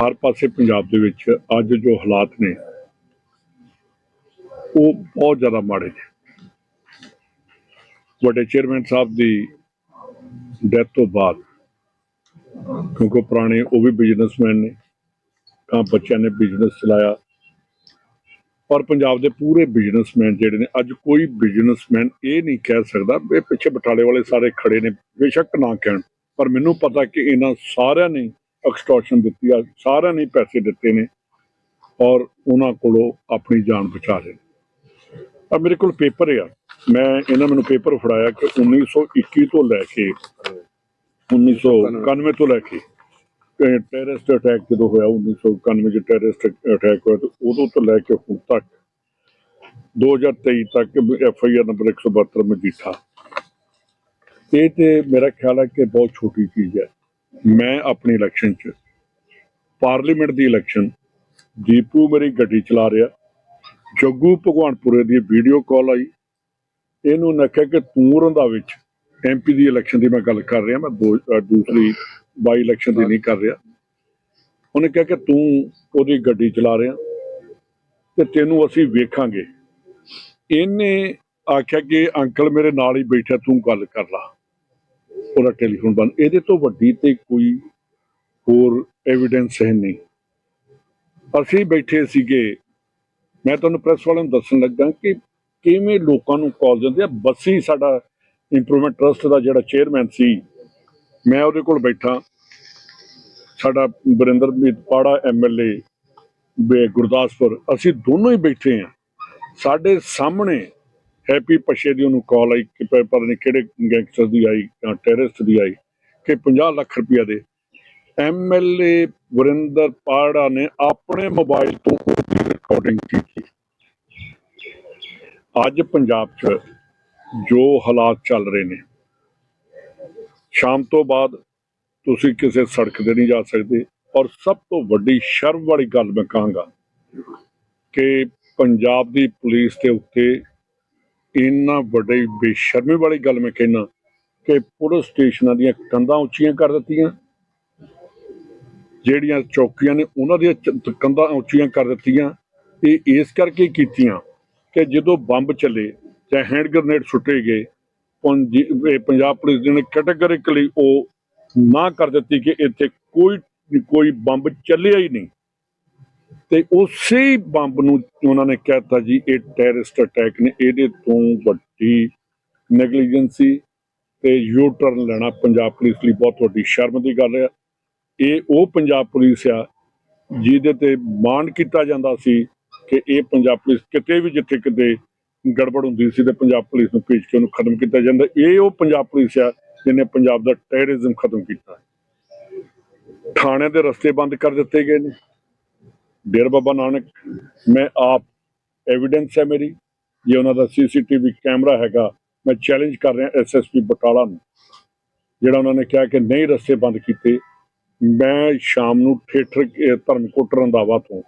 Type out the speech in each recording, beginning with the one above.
ਹਰ ਪਾਸੇ ਪੰਜਾਬ ਦੇ ਵਿੱਚ ਅੱਜ ਜੋ ਹਾਲਾਤ ਨੇ, ਉਹ ਬਹੁਤ ਜ਼ਿਆਦਾ ਮਾੜੇ ਨੇ। ਵੱਡੇ ਚੇਅਰਮੈਨ ਸਾਹਿਬ ਦੀ ਡੈਥ ਤੋਂ ਬਾਅਦ, ਕਿਉਂਕਿ ਪੁਰਾਣੇ, ਉਹ ਵੀ ਬਿਜ਼ਨਸਮੈਨ ਨੇ, ਤਾਂ ਬੱਚਿਆਂ ਨੇ ਬਿਜ਼ਨਸ ਚਲਾਇਆ। ਪਰ ਪੰਜਾਬ ਦੇ ਪੂਰੇ ਬਿਜ਼ਨਸਮੈਨ ਜਿਹੜੇ ਨੇ, ਅੱਜ ਕੋਈ ਬਿਜ਼ਨਸਮੈਨ ਇਹ ਨਹੀਂ ਕਹਿ ਸਕਦਾ ਵੀ ਪਿੱਛੇ ਬਟਾਲੇ ਵਾਲੇ ਸਾਰੇ ਖੜੇ ਨੇ, ਬੇਸ਼ੱਕ ਨਾ ਕਹਿਣ। ਪਰ ਮੈਨੂੰ ਪਤਾ ਕਿ ਇਹਨਾਂ ਸਾਰਿਆਂ ਨੇ ਐਕਸਟੋਰਸ਼ਨ ਦਿੱਤੀ ਆ, ਸਾਰਿਆਂ ਨੇ ਪੈਸੇ ਦਿੱਤੇ ਨੇ ਔਰ ਉਹਨਾਂ ਕੋਲੋਂ ਆਪਣੀ ਜਾਨ ਬਚਾ ਰਹੇ ਆ ਮੇਰੇ ਕੋਲ ਪੇਪਰ ਆ। ਮੈਂ, ਇਹਨਾਂ ਮੈਨੂੰ ਪੇਪਰ ਫੜਾਇਆ ਕਿ 1921 ਤੋਂ ਲੈ ਕੇ 1991 ਤੋਂ ਲੈ ਕੇ ਟੈਰਰਿਸਟ ਅਟੈਕ ਜਦੋਂ ਹੋਇਆ 1991 ਚ ਟੈਰਰਿਸਟ ਅਟੈਕ ਹੋਇਆ ਉਦੋਂ ਤੋਂ ਲੈ ਕੇ ਹੁਣ ਤੱਕ 2023 ਤੱਕ F I R number 172 Majitha. ਇਹ ਤੇ ਮੇਰਾ ਖਿਆਲ ਹੈ ਕਿ ਬਹੁਤ ਛੋਟੀ ਚੀਜ਼ ਹੈ। ਮੈਂ ਆਪਣੀ ਇਲੈਕਸ਼ਨ ਚ ਪਾਰਲੀਮੈਂਟ ਦੀ ਇਲੈਕਸ਼ਨ ਦੀਪੂ ਮੇਰੀ ਗੱਡੀ ਚਲਾ ਰਿਹਾ, ਜੱਗੂ ਭਗਵਾਨਪੁਰੇ ਦੀ ਵੀਡੀਓ ਕਾਲ ਆਈ। ਇਹਨੂੰ ਨਖਿਆ ਕਿ ਤੂੰ ਰੰਧਾਵੇ ਵਿੱਚ ਐਮਪੀ ਦੀ ਇਲੈਕਸ਼ਨ ਦੀ ਮੈਂ ਗੱਲ ਕਰ ਰਿਹਾ, ਮੈਂ ਦੋ- ਦੂਸਰੀ ਬਾਈ ਇਲੈਕਸ਼ਨ ਦੀ ਨਹੀਂ ਕਰ ਰਿਹਾ। ਉਹਨੇ ਕਿਹਾ ਕਿ ਤੂੰ ਉਹਦੀ ਗੱਡੀ ਚਲਾ ਰਿਹਾ ਤੇ ਤੈਨੂੰ ਅਸੀਂ ਵੇਖਾਂਗੇ। ਇਹਨੇ ਆਖਿਆ ਕਿ ਅੰਕਲ ਮੇਰੇ ਨਾਲ ਹੀ ਬੈਠਾ, ਤੂੰ ਗੱਲ ਕਰ ਲਾ। ਉਹਦਾ ਟੈਲੀਫੋਨ ਬੰਦ। ਇਹਦੇ ਤੋਂ ਵੱਡੀ ਤੇ ਕੋਈ ਹੋਰ ਐਵੀਡੈਂਸ ਹੈ ਨਹੀਂ। ਅਸੀਂ ਬੈਠੇ ਸੀਗੇ। ਮੈਂ ਤੁਹਾਨੂੰ ਪ੍ਰੈਸ ਵਾਲਿਆਂ ਨੂੰ ਦੱਸਣ ਲੱਗਾ ਕਿ ਕਿਵੇਂ ਲੋਕਾਂ ਨੂੰ ਕਾਲ ਦਿੰਦੇ ਆ। ਬੱਸੀ ਸਾਡਾ ਇੰਪਰੂਵਮੈਂਟ ਟਰਸਟ ਦਾ ਜਿਹੜਾ ਚੇਅਰਮੈਨ ਸੀ, ਮੈਂ ਉਹਦੇ ਕੋਲ ਬੈਠਾ। ਸਾਡਾ ਬਰਿੰਦਰਮੀਤ ਪਾੜਾ ਐਮਐਲਏ ਬੇ ਗੁਰਦਾਸਪੁਰ, ਅਸੀਂ ਦੋਨੋਂ ਹੀ ਬੈਠੇ ਆ। ਸਾਡੇ ਸਾਹਮਣੇ ਹੈਪੀ ਪਸ਼ੇ ਦੀ ਉਹਨੂੰ ਕਾਲ ਆਈ ਕਿ ਪਤਾ ਨਹੀਂ ਕਿਹੜੇ ਗੈਂਗਸਟਰ ਦੀ ਆਈ ਜਾਂ ਟੈਰਰਿਸਟ ਦੀ ਆਈ ਕਿ 50 ਲੱਖ ਰੁਪਇਆ ਦੇ। ਐਮਐਲਏ ਵਰਿੰਦਰ ਪਾੜਾ ਨੇ ਆਪਣੇ ਮੋਬਾਈਲ ਤੋਂ ਉਹਦੀ ਰਿਕਾਰਡਿੰਗ ਕੀਤੀ। ਅੱਜ ਪੰਜਾਬ 'ਚ ਜੋ ਹਾਲਾਤ ਚੱਲ ਰਹੇ ਨੇ, ਸ਼ਾਮ ਤੋਂ ਬਾਅਦ ਤੁਸੀਂ ਕਿਸੇ ਸੜਕ ਤੇ ਨਹੀਂ ਜਾ ਸਕਦੇ ਔਰ ਸਭ ਤੋਂ ਵੱਡੀ ਸ਼ਰਮ ਵਾਲੀ ਗੱਲ ਮੈਂ ਕਹਾਂਗਾ ਕਿ ਪੰਜਾਬ ਦੀ ਪੁਲਿਸ ਦੇ ਉੱਤੇ ਇੰਨਾ ਵੱਡੀ ਬੇਸ਼ਰਮੀ ਵਾਲੀ ਗੱਲ ਮੈਂ ਕਹਿਣਾ ਕਿ ਪੁਲਿਸ ਸਟੇਸ਼ਨਾਂ ਦੀਆਂ ਕੰਧਾਂ ਉੱਚੀਆਂ ਕਰ ਦਿੱਤੀਆਂ। ਜਿਹੜੀਆਂ ਚੌਕੀਆਂ ਨੇ ਉਹਨਾਂ ਦੀਆਂ ਕੰਧਾਂ ਉੱਚੀਆਂ ਕਰ ਦਿੱਤੀਆਂ। ਇਹ ਇਸ ਕਰਕੇ ਕੀਤੀਆਂ ਕਿ ਜਦੋਂ ਬੰਬ ਚੱਲੇ ਜਾਂ ਹੈਂਡ ਗ੍ਰਨੇਡ ਸੁੱਟੇ ਗਏ ਪੰਜਾਬ ਪੁਲਿਸ ਨੇ ਕੈਟਾਗੋਰਿਕਲੀ ਉਹ ਨਾ ਕਰ ਦਿੱਤੀ ਕਿ ਇੱਥੇ ਕੋਈ ਕੋਈ ਬੰਬ ਚੱਲਿਆ ਹੀ ਨਹੀਂ। ਤੇ ਉਸੇ ਬੰਬ ਨੂੰ ਉਹਨਾਂ ਨੇ ਕਹਿਤਾ ਜੀ, ਇਹ ਟੈਰਰਿਸਟ ਅਟੈਕ ਨੇ, ਇਹਦੇ ਤੋਂ ਵੱਡੀ ਨੈਗਲੀਜੈਂਸੀ ਤੇ ਯੂ ਟਰਨ ਲੈਣਾ ਪੰਜਾਬ ਪੁਲਿਸ ਲਈ ਬਹੁਤ ਵੱਡੀ ਸ਼ਰਮ ਦੀ ਗੱਲ ਹੈ ਇਹ ਉਹ ਪੰਜਾਬ ਪੁਲਿਸ ਆ ਜਿਹਦੇ ਤੇ ਮਾਣ ਕੀਤਾ ਜਾਂਦਾ ਸੀ ਕਿ ਇਹ ਪੰਜਾਬ ਪੁਲਿਸ ਕਿਤੇ ਵੀ ਜਿੱਥੇ ਕਿਤੇ ਗੜਬੜ ਹੁੰਦੀ ਸੀ ਤੇ ਪੰਜਾਬ ਪੁਲਿਸ ਨੂੰ ਭੇਜ ਕੇ ਉਹਨੂੰ ਖਤਮ ਕੀਤਾ ਜਾਂਦਾ। ਇਹ ਉਹ ਪੰਜਾਬ ਪੁਲਿਸ ਆ ਜਿਹਨੇ ਪੰਜਾਬ ਦਾ ਟੈਰਰਿਜ਼ਮ ਖਤਮ ਕੀਤਾ। ਥਾਣਿਆਂ ਦੇ ਰਸਤੇ ਬੰਦ ਕਰ ਦਿੱਤੇ ਗਏ ਨੇ। ਡੇਰ ਬਾਬਾ ਨਾਨਕ, ਮੈਂ ਆਪ ਐਵੀਡੈਂਸ ਹੈ ਮੇਰੀ, ਜੇ ਉਹਨਾਂ ਦਾ ਸੀਸੀਟੀਵੀ ਕੈਮਰਾ ਹੈਗਾ, ਮੈਂ ਚੈਲੰਜ ਕਰ ਰਿਹਾ ਐਸਐਸਪੀ ਬਟਾਲਾ ਨੂੰ, ਜਿਹੜਾ ਉਹਨਾਂ ਨੇ ਕਿਹਾ ਕਿ ਨਹੀਂ ਰਸਤੇ ਬੰਦ ਕੀਤੇ, ਮੈਂ ਸ਼ਾਮ ਨੂੰ ਥੀਏਟਰ ਧਰਮਕੋਟ ਰੰਧਾਵਾ ਤੋਂ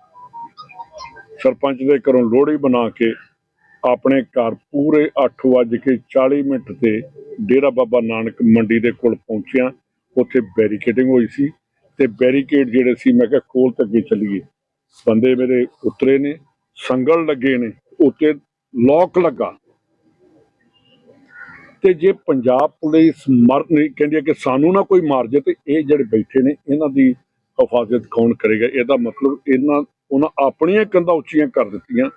ਸਰਪੰਚ ਦੇ ਘਰੋਂ ਲੋਹੜੀ ਬਣਾ ਕੇ ਆਪਣੇ ਘਰ ਪੂਰੇ 8:40 ਮਿੰਟ ਤੇ ਡੇਰਾ ਬਾਬਾ ਨਾਨਕ ਮੰਡੀ ਦੇ ਕੋਲ ਪਹੁੰਚਿਆ, ਉੱਥੇ ਬੈਰੀਕੇਡਿੰਗ ਹੋਈ ਸੀ ਤੇ ਬੈਰੀਕੇਡ ਜਿਹੜੇ ਸੀ, ਮੈਂ ਕਿਹਾ ਖੋਲ ਤੇ ਅੱਗੇ ਚੱਲੀਏ। ਬੰਦੇ ਮੇਰੇ ਉਤਰੇ ਨੇ, ਸੰਗਲ ਲੱਗੇ ਨੇ, ਉੱਤੇ ਲੋਕ ਲੱਗਾ। ਤੇ ਜੇ ਪੰਜਾਬ ਪੁਲਿਸ ਮਰ ਨਹੀਂ, ਕਹਿੰਦੀ ਹੈ ਕਿ ਸਾਨੂੰ ਨਾ ਕੋਈ ਮਾਰ ਜੇ ਤੇ ਇਹ ਜਿਹੜੇ ਬੈਠੇ ਨੇ, ਇਹਨਾਂ ਦੀ ਹਿਫਾਜ਼ਤ ਕੌਣ ਕਰੇਗਾ? ਇਹਦਾ ਮਤਲਬ ਇਹਨਾਂ ਉਹਨਾਂ ਆਪਣੀਆਂ ਕੰਧਾਂ ਉੱਚੀਆਂ ਕਰ ਦਿੱਤੀਆਂ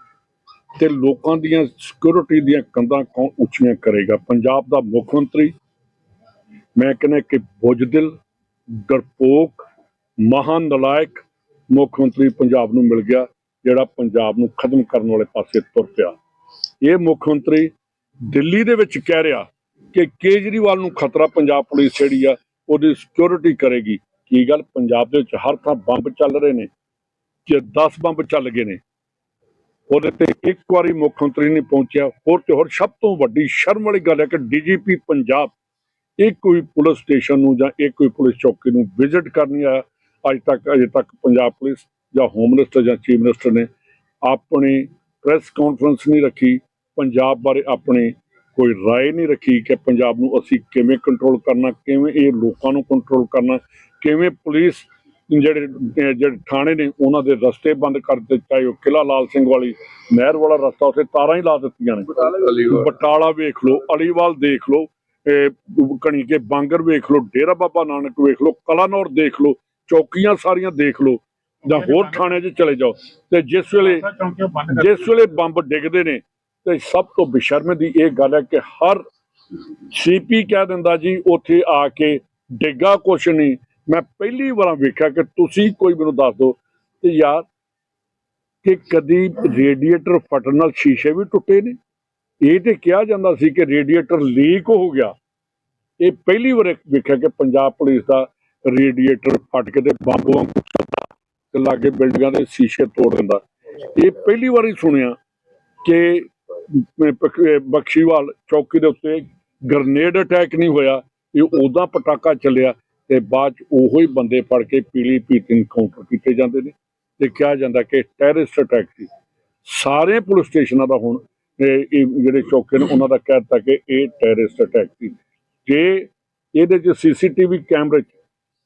ਤੇ ਲੋਕਾਂ ਦੀਆਂ ਸਿਕਿਉਰਿਟੀ ਦੀਆਂ ਕੰਧਾਂ ਕੌਣ ਉੱਚੀਆਂ ਕਰੇਗਾ? ਪੰਜਾਬ ਦਾ ਮੁੱਖ ਮੰਤਰੀ, ਮੈਂ ਕਹਿੰਦਾ ਕਿ ਬੁਝਦਿਲ ਡਰਪੋਕ ਮਹਾਨ ਨਲਾਇਕ ਮੁੱਖ ਮੰਤਰੀ ਪੰਜਾਬ ਨੂੰ ਮਿਲ ਗਿਆ, ਜਿਹੜਾ ਪੰਜਾਬ ਨੂੰ ਖਤਮ ਕਰਨ ਵਾਲੇ ਪਾਸੇ ਤੁਰ ਪਿਆ। ਇਹ ਮੁੱਖ ਮੰਤਰੀ ਦਿੱਲੀ ਦੇ ਵਿੱਚ ਕਹਿ ਰਿਹਾ ਕਿ ਕੇਜਰੀਵਾਲ ਨੂੰ ਖਤਰਾ ਪੰਜਾਬ ਪੁਲਿਸ ਜਿਹੜੀ ਆ, ਉਹਦੀ ਸਿਕਿਉਰਿਟੀ ਕਰੇਗੀ। ਕੀ ਗੱਲ? ਪੰਜਾਬ ਦੇ ਵਿੱਚ ਹਰ ਥਾਂ ਬੰਬ ਚੱਲ ਰਹੇ ਨੇ, ਜੇ 10 ਬੰਬ ਚੱਲ ਗਏ ਨੇ। ਉਹਦੇ ਤੇ ਇੱਕ ਵਾਰੀ ਮੁੱਖ ਮੰਤਰੀ ਨਹੀਂ ਪਹੁੰਚਿਆ, ਹੋਰ ਤੇ ਹੋਰ ਸਭ ਤੋਂ ਵੱਡੀ ਸ਼ਰਮ ਵਾਲੀ ਗੱਲ ਹੈ ਕਿ ਡੀਜੀਪੀ ਪੰਜਾਬ ਇੱਕ ਕੋਈ ਪੁਲਿਸ ਸਟੇਸ਼ਨ ਨੂੰ ਜਾਂ ਇੱਕ ਕੋਈ ਪੁਲਿਸ ਚੌਕੀ ਨੂੰ ਵਿਜ਼ਿਟ ਕਰਨੀ ਆਇਆ। ਅੱਜ ਤੱਕ ਅਜੇ ਤੱਕ ਪੰਜਾਬ ਪੁਲਿਸ ਜਾਂ ਹੋਮ ਮਿਨਿਸਟਰ ਜਾਂ ਚੀਫ ਮਿਨਿਸਟਰ ਨੇ ਆਪਣੀ ਪ੍ਰੈਸ ਕਾਨਫਰੰਸ ਨਹੀਂ ਰੱਖੀ ਪੰਜਾਬ ਬਾਰੇ ਆਪਣੀ ਕੋਈ رائے ਨਹੀਂ ਰੱਖੀ ਕਿ ਪੰਜਾਬ ਨੂੰ ਅਸੀਂ ਕਿਵੇਂ ਕੰਟਰੋਲ ਕਰਨਾ ਕਿਵੇਂ ਇਹ ਲੋਕਾਂ ਨੂੰ ਕੰਟਰੋਲ ਕਰਨਾ ਕਿਵੇਂ ਪੁਲਿਸ ਜਿਹੜੇ ਅਹ ਜਿਹੜੇ ਥਾਣੇ ਨੇ ਉਹਨਾਂ ਦੇ ਰਸਤੇ ਬੰਦ ਕਰ ਦਿੱਤੇ ਚਾਹੇ ਉਹ ਕਿਲਾ ਲਾਲ ਸਿੰਘ ਵਾਲੀ ਨਹਿਰ ਵਾਲਾ ਰਸਤਾ ਉੱਥੇ ਤਾਰਾਂ ਹੀ ਲਾ ਦਿੱਤੀਆਂ ਨੇ ਬਟਾਲਾ ਵੇਖ ਲਓ ਅਲੀਵਾਲ ਦੇਖ ਲਓ ਇਹ ਕਣੀਕੇ ਬਾਂਗਰ ਵੇਖ ਲਓ ਡੇਰਾ ਬਾਬਾ ਨਾਨਕ ਵੇਖ ਲਓ ਕਲਾਨੌਰ ਦੇਖ ਲਓ ਚੌਕੀਆਂ ਸਾਰੀਆਂ ਦੇਖ ਲਓ ਜਾਂ ਹੋਰ ਥਾਣਿਆਂ 'ਚ ਚਲੇ ਜਾਓ ਤੇ ਜਿਸ ਵੇਲੇ ਜਿਸ ਵੇਲੇ ਬੰਬ ਡਿੱਗਦੇ ਨੇ ਤੇ ਸਭ ਤੋਂ ਬੇਸ਼ਰਮੇ ਦੀ ਇਹ ਗੱਲ ਹੈ ਕਿ ਹਰ ਸੀਪੀ ਕਹਿ ਦਿੰਦਾ ਜੀ ਉੱਥੇ ਆ ਕੇ ਡਿੱਗਾ ਕੁਛ ਨਹੀਂ। ਮੈਂ ਪਹਿਲੀ ਵਾਰ ਵੇਖਿਆ ਕਿ ਤੁਸੀਂ ਕੋਈ ਮੈਨੂੰ ਦੱਸ ਦਿਓ ਤੇ ਯਾਰ ਕਿ ਕਦੀ ਰੇਡੀਏਟਰ ਫਟਣ ਨਾਲ ਸ਼ੀਸ਼ੇ ਵੀ ਟੁੱਟੇ ਨੇ। ਇਹ ਤੇ ਕਿਹਾ ਜਾਂਦਾ ਸੀ ਕਿ ਰੇਡੀਏਟਰ ਲੀਕ ਹੋ ਗਿਆ। ਇਹ ਪਹਿਲੀ ਵਾਰ ਵੇਖਿਆ ਕਿ ਪੰਜਾਬ ਪੁਲਿਸ ਦਾ ਰੇਡੀਏਟਰ ਫਟ ਕੇ ਤੇ ਬੰਬ ਵਾਂਗੂ ਚੱਲਦਾ ਤੇ ਲਾਗੇ ਬਿਲਡਿੰਗਾਂ ਦੇ ਸ਼ੀਸ਼ੇ ਤੋੜ ਦਿੰਦਾ। ਇਹ ਪਹਿਲੀ ਵਾਰੀ ਸੁਣਿਆ ਕਿ ਬਖਸ਼ੀਵਾਲ ਚੌਕੀ ਦੇ ਉੱਤੇ ਗਰਨੇਡ ਅਟੈਕ ਨਹੀਂ ਹੋਇਆ, ਇਹ ਉਹਦਾ ਪਟਾਕਾ ਚੱਲਿਆ ਤੇ ਬਾਅਦ ਚ ਉਹੋ ਹੀ ਬੰਦੇ ਫੜ ਕੇ ਪੀਲੀ ਪੀਤੀ ਇਨਕਾਊਂਟਰ ਕੀਤੇ ਜਾਂਦੇ ਨੇ ਤੇ ਕਿਹਾ ਜਾਂਦਾ ਕਿ ਟੈਰਰਿਸਟ ਅਟੈਕ ਸੀ। ਸਾਰੇ ਪੁਲਿਸ ਸਟੇਸ਼ਨਾਂ ਦਾ ਹੁਣ ਇਹ ਜਿਹੜੇ ਚੌਕੇ ਨੇ ਉਹਨਾਂ ਦਾ ਕਹਿ ਦਿੱਤਾ ਕਿ ਇਹ ਟੈਰਰਿਸਟ ਅਟੈਕ ਸੀ। ਜੇ ਇਹਦੇ ਚ ਸੀਸੀਟੀਵੀ ਕੈਮਰੇ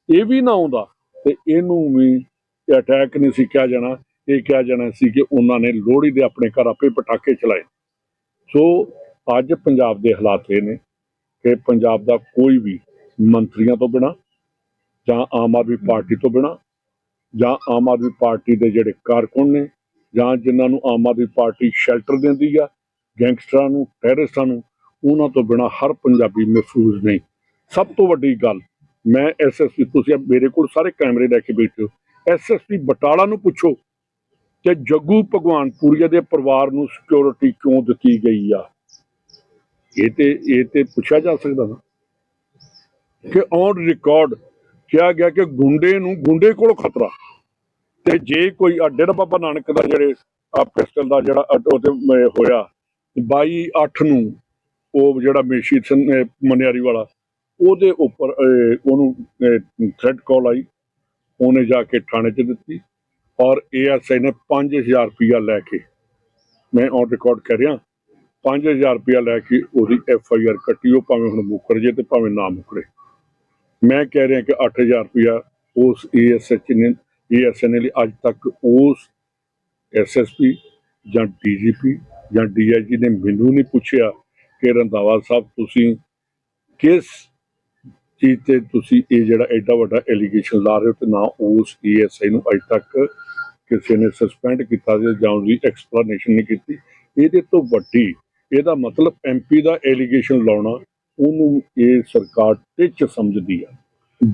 ਇਹ ਵੀ ਨਾ ਆਉਂਦਾ ਤੇ ਇਹਨੂੰ ਵੀ ਅਟੈਕ ਨਹੀਂ ਸੀ ਕਿਹਾ ਜਾਣਾ। ਇਹ ਕਿਹਾ ਜਾਣਾ ਸੀ ਕਿ ਉਹਨਾਂ ਨੇ ਲੋਹੜੀ ਦੇ ਆਪਣੇ ਘਰ ਆਪੇ ਪਟਾਕੇ ਚਲਾਏ। ਸੋ ਅੱਜ ਪੰਜਾਬ ਦੇ ਹਾਲਾਤ ਇਹ ਨੇ ਕਿ ਪੰਜਾਬ ਦਾ ਕੋਈ ਵੀ ਮੰਤਰੀਆਂ ਤੋਂ ਬਿਨਾ ਜਾਂ ਆਮ ਆਦਮੀ ਪਾਰਟੀ ਤੋਂ ਬਿਨਾ ਜਾਂ ਆਮ ਆਦਮੀ ਪਾਰਟੀ ਦੇ ਜਿਹੜੇ ਕਾਰਕੁਨ ਨੇ ਜਾਂ ਜਿਨ੍ਹਾਂ ਨੂੰ ਆਮ ਆਦਮੀ ਪਾਰਟੀ ਸ਼ੈਲਟਰ ਦਿੰਦੀ ਆ, ਗੈਂਗਸਟਰਾਂ ਨੂੰ, ਟੈਰਰਿਸਟਾਂ ਨੂੰ, ਉਹਨਾਂ ਤੋਂ ਬਿਨਾ ਹਰ ਪੰਜਾਬੀ ਮਹਿਫੂਜ਼ ਨਹੀਂ। ਸਭ ਤੋਂ ਵੱਡੀ ਗੱਲ ਮੈਂ ਐਸਐਸਪੀ ਤੁਸੀਂ ਮੇਰੇ ਕੋਲ ਸਾਰੇ ਕੈਮਰੇ ਲੈ ਕੇ ਬੈਠੇ ਹੋ। ਐਸਐਸਪੀ ਬਟਾਲਾ ਨੂੰ ਪੁੱਛੋ ਕਿ ਜੱਗੂ ਭਗਵਾਨਪੁਰੀਆ ਦੇ ਪਰਿਵਾਰ ਨੂੰ ਸਿਕਿਉਰਿਟੀ ਕਿਉਂ ਦਿੱਤੀ ਗਈ ਆ? ਇਹ ਤੇ ਇਹ ਤੇ ਪੁੱਛਿਆ ਜਾ ਸਕਦਾ ਨਾ। ਕਿ ਔਨ ਰਿਕਾਰਡ ਕਿਹਾ ਗਿਆ ਕਿ ਗੁੰਡੇ ਨੂੰ ਗੁੰਡੇ ਕੋਲੋਂ ਖਤਰਾ। ਤੇ ਜੇ ਕੋਈ ਆ ਡੇਰਾ ਬਾਬਾ ਨਾਨਕ ਦਾ ਜਿਹੜੇ ਆ ਪਿਸਟਲ ਦਾ ਜਿਹੜਾ ਉਹਦੇ ਹੋਇਆ 22 8 ਨੂੰ ਉਹ ਜਿਹੜਾ ਮੇਸ਼ੀ ਸਿੰਘ, ਅਹ ਮਨਿਆਰੀ ਵਾਲਾ ਉਹਦੇ ਉੱਪਰ ਉਹਨੂੰ ਥ੍ਰੈਡ ਕਾਲ ਆਈ। ਉਹਨੇ ਜਾ ਕੇ ਥਾਣੇ 'ਚ ਦਿੱਤੀ ਔਰ ਏਐਸਆਈ ਨੇ 5000 ਰੁਪਇਆ ਲੈ ਕੇ, ਮੈਂ ਔਨ ਰਿਕਾਰਡ ਕਰ ਰਿਹਾ 5000 ਰੁਪਇਆ ਲੈ ਕੇ ਉਹਦੀ ਐਫ ਆਈ ਆਰ ਕੱਟੀ। ਉਹ ਭਾਵੇਂ ਹੁਣ ਮੁੱਕਰ ਜੇ ਤੇ ਭਾਵੇਂ ਨਾ ਮੁੱਕਰੇ। ਮੈਂ ਕਹਿ ਰਿਹਾ ਕਿ 8000 ਰੁਪਇਆ ਉਸ ਏਐਸਐਚ ਨੇ ਏਐਸਐਨ ਲਈ। ਅੱਜ ਤੱਕ ਉਸ ਐਸਐਸਪੀ ਜਾਂ ਡੀਜੀਪੀ ਜਾਂ ਡੀਆਈਜੀ ਨੇ ਮੈਨੂੰ ਨਹੀਂ ਪੁੱਛਿਆ ਕਿ ਰੰਧਾਵਾ ਸਾਹਿਬ, ਤੁਸੀਂ ਕਿਸ ਚੀਜ਼ ਤੇ ਤੁਸੀਂ ਇਹ ਜਿਹੜਾ ਐਡਾ ਵੱਡਾ ਐਲੀਗੇਸ਼ਨ ਲਾ ਰਹੇ ਹੋ ਤੇ ਨਾ ਉਸ ਏਐਸਆਈ ਨੂੰ ਅੱਜ ਤੱਕ ਕਿਸੇ ਨੇ ਸਸਪੈਂਡ ਕੀਤਾ ਜਾਂ ਜਾਂ ਉਹਦੀ ਐਕਸਪਲੇਨੇਸ਼ਨ ਨਹੀਂ ਕੀਤੀ, ਇਹਦੇ ਤੋਂ ਵੱਡੀ ਇਹਦਾ ਮਤਲਬ ਐਮਪੀ ਦਾ ਐਲੀਗੇਸ਼ਨ ਲਾਉਣਾ ਉਹਨੂੰ ਇਹ ਸਰਕਾਰ ਟਿੱਚ ਸਮਝਦੀ ਆ।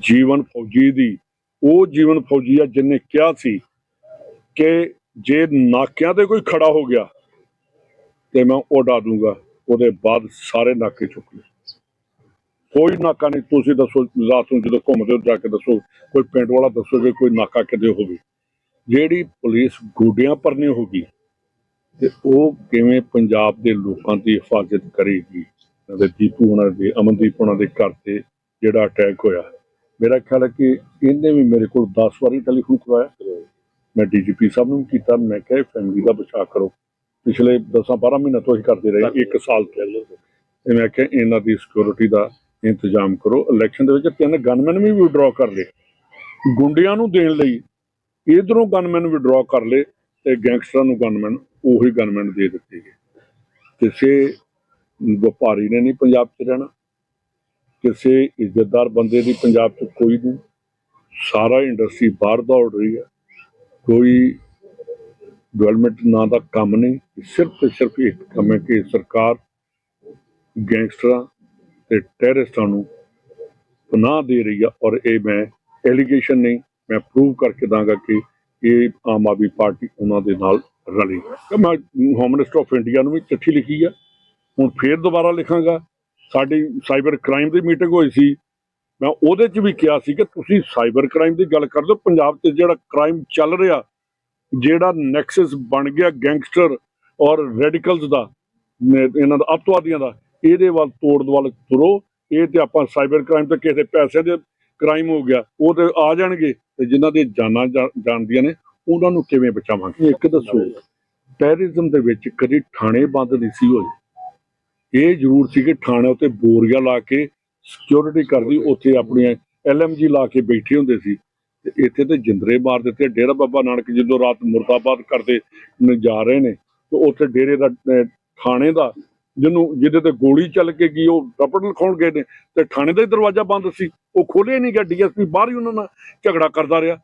ਜੀਵਨ ਫੌਜੀ ਦੀ, ਉਹ ਜੀਵਨ ਫੌਜੀ ਆ ਜਿਹਨੇ ਕਿਹਾ ਸੀ ਕਿ ਜੇ ਨਾਕਿਆਂ ਤੇ ਕੋਈ ਖੜਾ ਹੋ ਗਿਆ ਤੇ ਮੈਂ ਉਡਾ ਦੂੰਗਾ, ਉਹਦੇ ਬਾਅਦ ਸਾਰੇ ਨਾਕੇ ਚੁੱਕ ਲਏ। ਕੋਈ ਨਾਕਾ ਨਹੀਂ, ਤੁਸੀਂ ਦੱਸੋ ਰਾਤ ਨੂੰ ਜਦੋਂ ਘੁੰਮਦੇ ਹੋ, ਜਾ ਕੇ ਦੱਸੋ, ਕੋਈ ਪਿੰਡ ਵਾਲਾ ਦੱਸੋਗੇ ਕੋਈ ਨਾਕਾ ਕਿਤੇ ਹੋਵੇ। ਜਿਹੜੀ ਪੁਲਿਸ ਗੋਡਿਆਂ ਪਰਨੇ ਹੋਗੀ ਤੇ ਉਹ ਕਿਵੇਂ ਪੰਜਾਬ ਦੇ ਲੋਕਾਂ ਦੀ ਹਿਫਾਜ਼ਤ ਕਰੇਗੀ? ਦੇ ਦੀਪੂ ਉਹਨਾਂ ਦੇ, ਅਮਨਦੀਪ ਉਹਨਾਂ ਦੇ ਘਰ ਤੇ ਜਿਹੜਾ ਅਟੈਕ ਹੋਇਆ। ਮੇਰਾ ਖਿਆਲ ਹੈ ਕਿ ਇਹਨੇ ਵੀ ਮੇਰੇ ਕੋਲ 10 ਵਾਰੀ ਟੈਲੀਫੋਨ ਕਰਵਾਇਆ। ਮੈਂ ਡੀਜੀਪੀ ਸਾਹਿਬ ਨੂੰ ਵੀ ਕੀਤਾ, ਮੈਂ ਕਿਹਾ ਫੈਮਿਲੀ ਦਾ ਬਚਾਅ ਕਰੋ। ਪਿਛਲੇ 10-12 ਮਹੀਨੇ ਤੋਂ ਅਸੀਂ ਕਰਦੇ ਰਹੇ, ਇੱਕ ਸਾਲ ਪਹਿਲਾਂ ਤੇ ਮੈਂ ਕਿਹਾ, ਇਹਨਾਂ ਦੀ ਸਿਕਿਉਰਿਟੀ ਦਾ ਇੰਤਜ਼ਾਮ ਕਰੋ। ਇਲੈਕਸ਼ਨ ਦੇ ਵਿੱਚ ਤਿੰਨ ਗਨਮੈਨ ਵੀ ਵਿਡਰਾਅ ਕਰ ਲਏ। ਗੁੰਡਿਆਂ ਨੂੰ ਦੇਣ ਲਈ ਇਧਰੋਂ ਗਨਮੈਨ ਵਿਡਰਾਅ ਕਰ ਲਏ ਤੇ ਗੈਂਗਸਟਰਾਂ ਨੂੰ ਗਨਮੈਨ ਉਹੀ ਗਨਮੈਨ ਦੇ ਦਿੱਤੇ ਗਏ। ਕਿਸੇ ਵਪਾਰੀ ਨੇ ਨਹੀਂ ਪੰਜਾਬ 'ਚ ਰਹਿਣਾ। ਕਿਸੇ ਇੱਜ਼ਤਦਾਰ ਬੰਦੇ ਦੀ ਪੰਜਾਬ 'ਚ ਕੋਈ ਨਹੀਂ। ਸਾਰਾ ਇੰਡਸਟਰੀ ਬਾਹਰ ਦੌੜ ਰਹੀ ਹੈ। ਕੋਈ ਡਿਵੈਲਪਮੈਂਟ ਨਾਂ ਦਾ ਕੰਮ ਨਹੀਂ। ਸਿਰਫ ਤੇ ਸਿਰਫ ਇੱਕ ਕੰਮ ਹੈ ਕਿ ਸਰਕਾਰ ਗੈਂਗਸਟਰਾਂ ਤੇ ਟੈਰਰਿਸਟਾਂ ਨੂੰ ਪਨਾਹ ਦੇ ਰਹੀ ਆ ਔਰ ਇਹ ਮੈਂ ਐਲੀਗੇਸ਼ਨ ਨਹੀਂ, ਮੈਂ ਪ੍ਰੂਵ ਕਰਕੇ ਦਾਂਗਾ ਕਿ ਇਹ ਆਮ ਆਦਮੀ ਪਾਰਟੀ ਉਹਨਾਂ ਦੇ ਨਾਲ ਰਲੀ। ਮੈਂ ਹੋਮ ਮਿਨਿਸਟਰ ਆਫ ਇੰਡੀਆ ਨੂੰ ਵੀ ਚਿੱਠੀ ਲਿਖੀ ਆ। ਹੁਣ ਫੇਰ ਦੁਬਾਰਾ ਲਿਖਾਂਗਾ। ਸਾਡੀ ਸਾਈਬਰ ਕ੍ਰਾਈਮ ਦੀ ਮੀਟਿੰਗ ਹੋਈ ਸੀ। ਮੈਂ ਉਹਦੇ 'ਚ ਵੀ ਕਿਹਾ ਸੀ ਕਿ ਤੁਸੀਂ ਸਾਈਬਰ ਕ੍ਰਾਈਮ ਦੀ ਗੱਲ ਕਰਦੇ ਹੋ ਪੰਜਾਬ 'ਚ ਜਿਹੜਾ ਕ੍ਰਾਈਮ ਚੱਲ ਰਿਹਾ, ਜਿਹੜਾ ਨੈਕਸਸ ਬਣ ਗਿਆ ਗੈਂਗਸਟਰ ਔਰ ਰੈਡੀਕਲਸ ਦਾ ਇਹਨਾਂ ਦਾ, ਅੱਤਵਾਦੀਆਂ ਦਾ ਇਹਦੇ ਵੱਲ ਤੋੜ ਵੱਲ ਤੁਰੋ। ਇਹ ਤੇ ਆਪਾਂ ਸਾਈਬਰ ਕ੍ਰਾਈਮ ਤੇ ਕਿਸੇ ਪੈਸੇ ਦੇ ਕ੍ਰਾਈਮ ਹੋ ਗਿਆ, ਉਹ ਤੇ ਆ ਜਾਣਗੇ। ਤੇ ਜਿਨ੍ਹਾਂ ਦੇ ਜਾਨਾਂ ਜਾ- ਨੇ, ਉਹਨਾਂ ਨੂੰ ਕਿਵੇਂ ਬਚਾਵਾਂਗੇ? ਇੱਕ ਦੱਸੋ ਟੈਰਰਿਜ਼ਮ ਦੇ ਵਿੱਚ ਕਦੀ ਥਾਣੇ ਬੰਦ ਨਹੀਂ ਸੀ ਹੋਏ। ਇਹ ਜ਼ਰੂਰ ਸੀ ਕਿ ਥਾਣੇ ਉੱਤੇ ਬੋਰੀਆਂ ਲਾ ਕੇ ਸਿਕਿਉਰਿਟੀ ਕਰਦੀ, ਉੱਥੇ ਆਪਣੀਆਂ ਐਲਐਮਜੀ ਲਾ ਕੇ ਬੈਠੇ ਹੁੰਦੇ ਸੀ। ਤੇ ਇੱਥੇ ਤੇ ਜਿੰਦਰੇ ਮਾਰ ਦਿੱਤੇ, ਡੇਰਾ ਬਾਬਾ ਨਾਨਕ ਜਦੋਂ ਰਾਤ ਮੁਰਦਾਬਾਦ ਕਰਦੇ ਜਾ ਰਹੇ ਨੇ, ਤੇ ਉੱਥੇ ਡੇਰੇ ਦਾ ਥਾਣੇ ਦਾ ਜਿਹਨੂੰ ਜਿਹਦੇ ਤੇ ਗੋਲੀ ਚੱਲ ਕੇ ਗਈ, ਉਹ ਰਪਟ ਲਿਖਾਉਣ ਗਏ ਨੇ ਤੇ ਥਾਣੇ ਦਾ ਹੀ ਦਰਵਾਜ਼ਾ ਬੰਦ ਸੀ। ਉਹ ਖੋਲ੍ਹਿਆ ਨਹੀਂ ਗਿਆ, ਡੀਐਸਪੀ ਬਾਹਰ ਹੀ ਉਹਨਾਂ ਨਾਲ ਝਗੜਾ ਕਰਦਾ ਰਿਹਾ।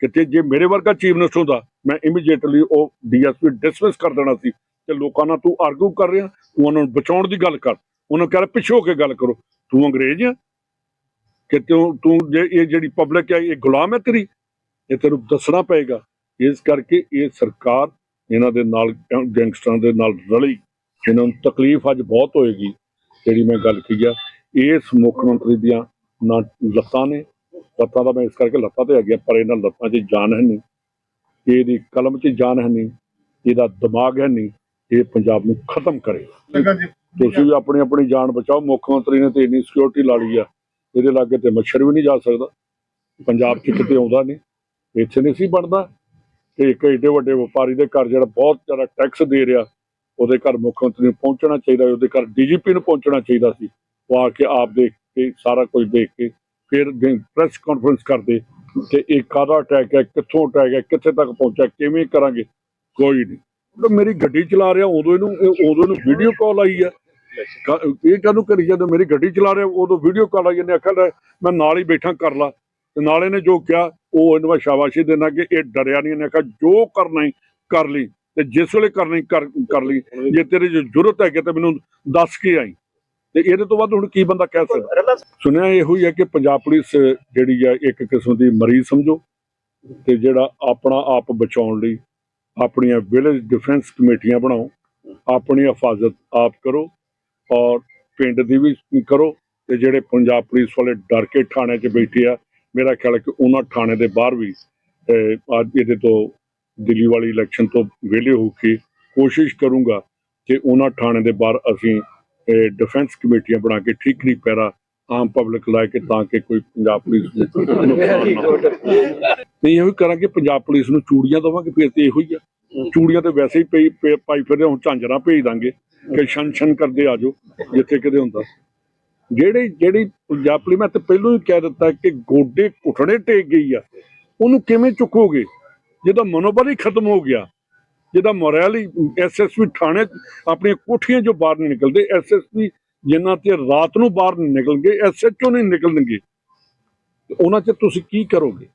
ਕਿਤੇ ਜੇ ਮੇਰੇ ਵਰਗਾ ਚੀਫ ਮਿਨਿਸਟਰ ਹੁੰਦਾ, ਮੈਂ ਇਮੀਡੀਏਟਲੀ ਉਹ ਡੀਐਸਪੀ ਡਿਸਮਿਸ ਕਰ ਦੇਣਾ ਸੀ। ਤੇ ਲੋਕਾਂ ਨਾਲ ਤੂੰ ਆਰਗੂ ਕਰ ਰਿਹਾ, ਤੂੰ ਉਹਨਾਂ ਨੂੰ ਬਚਾਉਣ ਦੀ ਗੱਲ ਕਰ। ਉਹਨਾਂ ਨੂੰ ਕਹਿ ਰਿਹਾ, ਪਿੱਛੇ ਹੋ ਕੇ ਗੱਲ ਕਰੋ। ਤੂੰ ਅੰਗਰੇਜ਼ ਆ? ਕਿ ਤੂੰ ਤੂੰ ਜੇ ਇਹ ਜਿਹੜੀ ਪਬਲਿਕ ਹੈ ਇਹ ਗੁਲਾਮ ਹੈ ਤੇਰੀ? ਇਹ ਤੈਨੂੰ ਦੱਸਣਾ ਪਏਗਾ। ਇਸ ਕਰਕੇ ਇਹ ਸਰਕਾਰ ਇਹਨਾਂ ਦੇ ਨਾਲ ਗੈਂਗਸਟਰਾਂ ਦੇ ਨਾਲ ਰਲੀ। ਇਹਨਾਂ ਨੂੰ ਤਕਲੀਫ ਅੱਜ ਬਹੁਤ ਹੋਏਗੀ ਜਿਹੜੀ ਮੈਂ ਗੱਲ ਕਹੀ ਆ ਇਸ ਮੁੱਖ ਮੰਤਰੀ ਦੀਆਂ ਨਾ ਲੱਤਾਂ ਨੇ ਲੱਤਾਂ ਦਾ ਮੈਂ ਇਸ ਕਰਕੇ ਲੱਤਾਂ ਤੇ ਆ ਗਿਆ ਪਰ ਇਹਨਾਂ ਲੱਤਾਂ 'ਚ ਜਾਨ ਹੈ ਨਹੀਂ ਇਹਦੀ ਕਲਮ 'ਚ ਜਾਨ ਹੈ ਨਹੀਂ ਇਹਦਾ ਦਿਮਾਗ ਹੈ ਨਹੀਂ ਇਹ ਪੰਜਾਬ ਨੂੰ ਖਤਮ ਕਰੇ। ਤੁਸੀਂ ਵੀ ਆਪਣੀ ਆਪਣੀ ਜਾਨ ਬਚਾਓ ਮੁੱਖ ਮੰਤਰੀ ਨੇ ਤੇ ਇੰਨੀ ਸਿਕਿਉਰਿਟੀ ਲਾ ਲਈ ਆ ਇਹਦੇ ਲਾਗੇ ਤੇ ਮੱਛਰ ਵੀ ਨਹੀਂ ਜਾ ਸਕਦਾ ਪੰਜਾਬ 'ਚ ਕਿਤੇ ਆਉਂਦਾ ਨਹੀਂ ਇੱਥੇ ਨਹੀਂ ਸੀ ਬਣਦਾ ਤੇ ਇੱਕ ਏਡੇ ਵੱਡੇ ਵਪਾਰੀ ਦੇ ਘਰ ਜਿਹੜਾ ਬਹੁਤ ਜ਼ਿਆਦਾ ਟੈਕਸ ਦੇ ਰਿਹਾ ਉਹਦੇ ਘਰ ਮੁੱਖ ਮੰਤਰੀ ਨੂੰ ਪਹੁੰਚਣਾ ਚਾਹੀਦਾ ਉਹਦੇ ਘਰ ਡੀਜੀਪੀ ਨੂੰ ਪਹੁੰਚਣਾ ਚਾਹੀਦਾ ਸੀ। ਉਹ ਆ ਕੇ ਆਪ ਦੇਖ ਕੇ, ਸਾਰਾ ਕੁਝ ਦੇਖ ਕੇ, ਫਿਰ ਪ੍ਰੈਸ ਕਾਨਫਰੰਸ ਕਰਦੇ ਕਿ ਇਹ ਕਾਹਦਾ ਅਟੈਕ ਹੈ, ਕਿੱਥੋਂ ਅਟੈਕ ਹੈ, ਕਿੱਥੇ ਤੱਕ ਪਹੁੰਚਿਆ, ਕਿਵੇਂ ਕਰਾਂਗੇ? ਕੋਈ ਨਹੀਂ। ਉਹ ਮੇਰੀ ਗੱਡੀ ਚਲਾ ਰਿਹਾ, ਉਦੋਂ ਇਹਨੂੰ ਉਦੋਂ ਇਹਨੂੰ ਵੀਡੀਓ ਕਾਲ ਆਈ ਹੈ। ਕ- ਇਹ ਕਾਹਨੂੰ ਕਰੀ ਜਾਂਦਾ ਮੇਰੀ ਗੱਡੀ ਚਲਾ ਰਿਹਾ, ਉਦੋਂ ਵੀਡੀਓ ਕਾਲ ਆਈ, ਇਹਨੇ ਆਖਿਆ ਮੈਂ ਨਾਲ ਹੀ ਬੈਠਾ, ਕਰ ਲਾ। ਤੇ ਨਾਲ ਇਹਨੇ ਜੋ ਕਿਹਾ, ਉਹ ਇਹਨੂੰ ਮੈਂ ਸ਼ਾਬਾਸ਼ੀ ਦੇਣਾ ਕਿ ਇਹ ਡਰਿਆ ਨਹੀਂ, ਇਹਨੇ ਆਖਿਆ, ਜੋ ਕਰਨਾ ਹੀ ਕਰ ਲਈ। ਤੇ ਜਿਸ ਵੇਲੇ ਕਰਨਾ ਕਰ ਲਈ ਜੇ ਤੇਰੀ ਜੋ ਜ਼ਰੂਰਤ ਹੈ ਕਿ ਤੇ ਮੈਨੂੰ ਦੱਸ ਕੇ ਆਈ। ਤੇ ਇਹਦੇ ਤੋਂ ਵੱਧ ਹੁਣ ਕੀ ਬੰਦਾ ਕਹਿ ਸਕਦਾ? ਸੁਣਿਆ ਇਹੋ ਹੀ ਹੈ ਕਿ ਪੰਜਾਬ ਪੁਲਿਸ ਜਿਹੜੀ ਆ ਇੱਕ ਕਿਸਮ ਦੀ ਮਰੀਜ਼ ਸਮਝੋ ਤੇ ਜਿਹੜਾ ਆਪਣਾ ਆਪ ਬਚਾਉਣ ਲਈ ਆਪਣੀਆਂ ਵਿਲੇਜ ਡਿਫੈਂਸ ਕਮੇਟੀਆਂ ਬਣਾਓ ਆਪਣੀ ਹਿਫਾਜ਼ਤ ਆਪ ਕਰੋ ਔਰ ਪਿੰਡ ਦੀ ਵੀ ਕਰੋ ਤੇ ਜਿਹੜੇ ਪੰਜਾਬ ਪੁਲਿਸ ਵਾਲੇ ਡਰ ਕੇ ਥਾਣੇ 'ਚ ਬੈਠੇ ਆ ਮੇਰਾ ਖਿਆਲ ਹੈ ਕਿ ਉਹਨਾਂ ਥਾਣੇ ਦੇ ਬਾਹਰ ਵੀ ਅੱਜ ਇਹਦੇ ਤੋਂ ਦਿੱਲੀ ਵਾਲੀ ਇਲੈਕਸ਼ਨ ਤੋਂ ਵਿਹਲੇ ਹੋ ਕੇ ਕੋਸ਼ਿਸ਼ ਕਰੂੰਗਾ ਕਿ ਉਹਨਾਂ ਥਾਣੇ ਦੇ ਬਾਹਰ ਅਸੀਂ ਡਿਫੈਂਸ ਕਮੇਟੀਆਂ ਬਣਾ ਕੇ ਠੀਕ ਨਹੀਂ ਪੈਰਾ ਆਮ ਪਬਲਿਕ ਲਾਇ ਕੇ ਤਾਂ ਕਿ ਕੋਈ ਪੰਜਾਬ ਪੁਲਿਸ ਨੂੰ ਨੁਕਸਾਨ ਨਾ ਹੋਵੇ। ਤੇ ਇਹੋ ਕਰਾਂਗੇ ਪੰਜਾਬ ਪੁਲਿਸ ਨੂੰ ਚੂੜੀਆਂ ਦਵਾਂਗੇ ਫਿਰ ਤੇ ਇਹੋ ਹੀ ਆ। ਚੂੜੀਆਂ ਤੇ ਵੈਸੇ ਹੀ ਪਈ ਪਈ- ਪਾਈ ਫਿਰਦੇ ਹੁਣ ਝਾਂਜਰਾਂ ਭੇਜ ਦਾਂਗੇ ਕਿ ਸ਼ਨ ਸ਼ਨ ਕਰਦੇ ਆਜੋ ਜਿੱਥੇ ਕਿਤੇ ਹੁੰਦਾ। ਜਿਹੜੇ ਜਿਹੜੀ ਪੰਜਾਬ ਪੁਲਿਸ ਮੈਂ ਤਾਂ ਪਹਿਲਾਂ ਹੀ ਕਹਿ ਦਿੱਤਾ ਕਿ ਗੋਡੇ ਘੁੱਟਣੇ ਟੇਕ ਗਈ ਆ ਉਹਨੂੰ ਕਿਵੇਂ ਚੁੱਕੋਗੇ? ਜਿਹਦਾ ਮਨੋਬਲ ਹੀ ਖਤਮ ਹੋ ਗਿਆ, ਜਿਹਦਾ ਮੋਰਲ ਹੀ ਐਸਐਸਪੀ ਥਾਣੇ ਆਪਣੀਆਂ ਕੋਠੀਆਂ 'ਚੋਂ ਬਾਹਰ ਨਹੀਂ ਨਿਕਲਦੇ ਐਸਐਸਪੀ ਜਿਨ੍ਹਾਂ ਤੇ ਰਾਤ ਨੂੰ ਬਾਹਰ ਨਹੀਂ ਨਿਕਲਣਗੇ ਐਸਐਚਓ ਨਹੀਂ ਨਿਕਲਣਗੇ ਉਹਨਾਂ 'ਚ ਤੁਸੀਂ ਕੀ ਕਰੋਗੇ?